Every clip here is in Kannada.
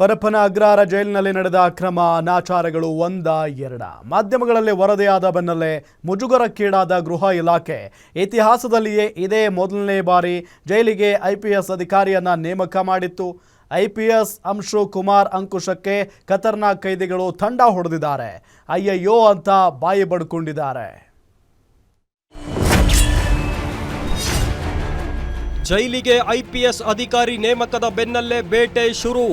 ಪರಪ್ಪನ ಅಗ್ರಹಾರ ಜೈಲಿನಲ್ಲಿ ನಡೆದ ಅಕ್ರಮ ಅನಾಚಾರಗಳು ಒಂದ ಎರಡ. ಮಾಧ್ಯಮಗಳಲ್ಲಿ ವರದಿಯಾದ ಬೆನ್ನಲ್ಲೇ ಮುಜುಗರಕ್ಕೀಡಾದ ಗೃಹ ಇಲಾಖೆ ಇತಿಹಾಸದಲ್ಲಿಯೇ ಇದೇ ಮೊದಲನೇ ಬಾರಿ ಜೈಲಿಗೆ ಐಪಿಎಸ್ ಅಧಿಕಾರಿಯನ್ನು ನೇಮಕ ಮಾಡಿತ್ತು. ಐಪಿಎಸ್ ಅಂಶು ಕುಮಾರ್ ಅಂಕುಶಕ್ಕೆ ಖತರ್ನಾಕ್ ಕೈದಿಗಳು ತಂಡ ಹೊಡೆದಿದ್ದಾರೆ. ಅಯ್ಯಯ್ಯೋ ಅಂತ ಬಾಯಿ ಬಡ್ಕೊಂಡಿದ್ದಾರೆ. ಜೈಲಿಗೆ ಐಪಿಎಸ್ ಅಧಿಕಾರಿ ನೇಮಕದ ಬೆನ್ನಲ್ಲೇ ಬೇಟೆ ಶುರು.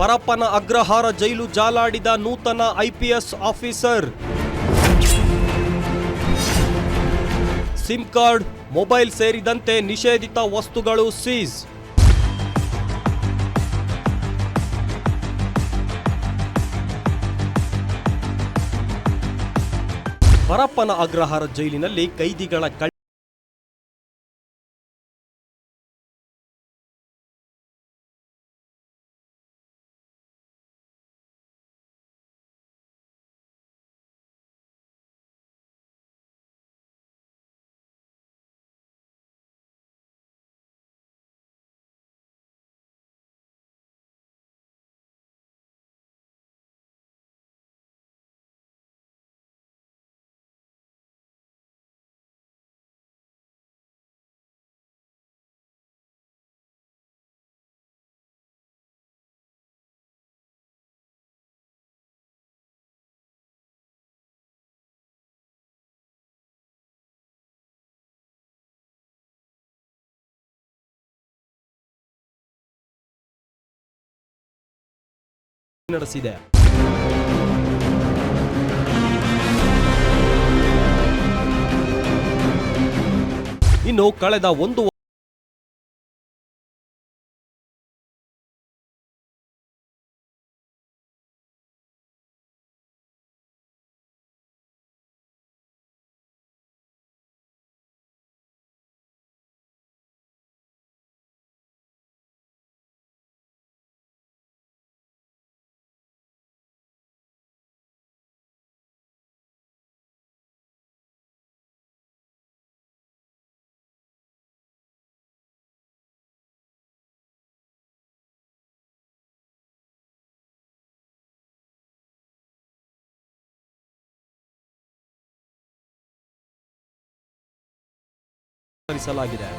ಪರಪ್ಪನ ಅಗ್ರಹಾರ ಜೈಲು ಜಾಲಾಡಿದ ನೂತನ IPS officer. SIM card, mobile ಸೇರಿದಂತೆ ನಿಷೇಧಿತ ವಸ್ತುಗಳು ಸೀಸ್. ಪರಪ್ಪನ ಅಗ್ರಹಾರ ಜೈಲಿನಲ್ಲಿ ಕೈದಿಗಳ ಕಳ್ ನಡೆಸಿದೆ. ಇನ್ನು ಕಳೆದ ಒಂದು ವಿತರಿಸಲಾಗಿದೆ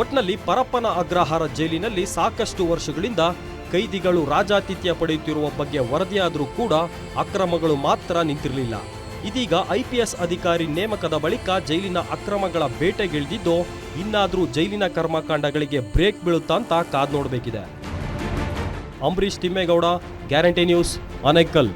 ಒಟ್ನಲ್ಲಿ ಪರಪ್ಪನ ಅಗ್ರಹಾರ ಜೈಲಿನಲ್ಲಿ ಸಾಕಷ್ಟು ವರ್ಷಗಳಿಂದ ಕೈದಿಗಳು ರಾಜಾತಿಥ್ಯ ಪಡೆಯುತ್ತಿರುವ ಬಗ್ಗೆ ವರದಿಯಾದರೂ ಕೂಡ ಅಕ್ರಮಗಳು ಮಾತ್ರ ನಿಂತಿರಲಿಲ್ಲ. ಇದೀಗ ಐಪಿಎಸ್ ಅಧಿಕಾರಿ ನೇಮಕದ ಬಳಿಕ ಜೈಲಿನ ಅಕ್ರಮಗಳ ಬೇಟೆಗಿಳಿದಿದ್ದು, ಇನ್ನಾದರೂ ಜೈಲಿನ ಕರ್ಮಕಾಂಡಗಳಿಗೆ ಬ್ರೇಕ್ ಬೀಳುತ್ತಾ ಅಂತ ಕಾದ್ ನೋಡಬೇಕಿದೆ. Ambareesh Thimmegowda guarantee news Anekal